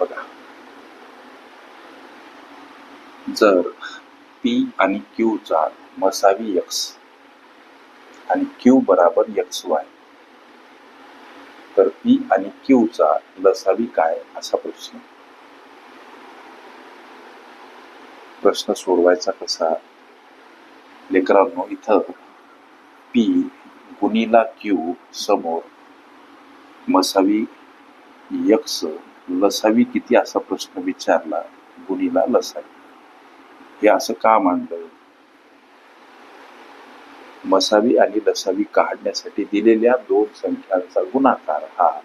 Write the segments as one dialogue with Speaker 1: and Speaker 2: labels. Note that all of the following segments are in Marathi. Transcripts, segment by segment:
Speaker 1: बघा. जर पी आणि क्यू चा मसावी एक्स आणि क्यू बराबर एक्स वाय तर पी आणि क्यू चा लसावी काय? असा प्रश्न. प्रश्न सोडवायचा कसा? लेकरांनो इथं पी गुणीला क्यू समोर मसावी यक्स लसावी किती असा प्रश्न विचारला गुणीला लसावी. हे असं का मांडलं? मसावी आणि लसावी काढण्यासाठी दिलेल्या दोन संख्यांचा गुणाकार हा.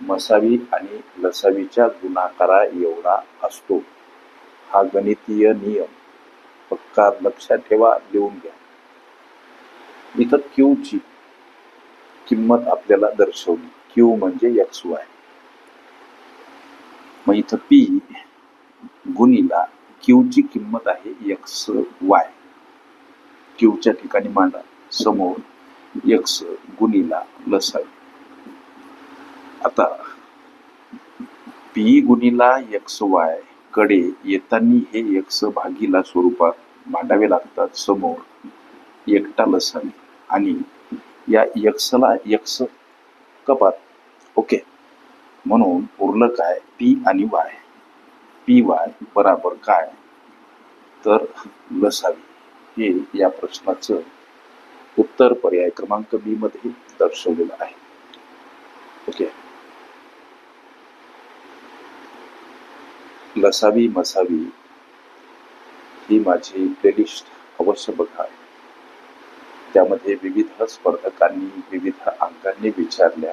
Speaker 1: मसावी आणि लसावीच्या गुणाकारा एवढा असतो. हा गणितीय नियम. पक्का लक्षात ठेवा लिहून घ्या. इथं क्यूची किंमत आपल्याला दर्शवली. क्यू म्हणजे एक्स वाय मग इथं पी गुणीला क्यूची किंमत आहे एक्स वाय क्यूच्या ठिकाणी मांडा. समोर एक्स गुणीला लसावी आता पी गुणीला एक्स वायकडे येताना हे एक्स भागीला स्वरूपात मांडावे लागतात. समोर एकटा लसावी आणि या एक्सला एक्स कपात. ओके म्हणून उरलं काय? पी आणि वाय. पी वाय बराबर काय? तर लसावी. हे या प्रश्नाचं उत्तर पर्याय क्रमांक बी मध्ये दर्शवलेलं आहे. ओके लसावी मसावी ही माझी प्लेलिस्ट अवश्य बघा. त्यामध्ये विविध स्पर्धकांनी विविध अंकांनी विचारल्या.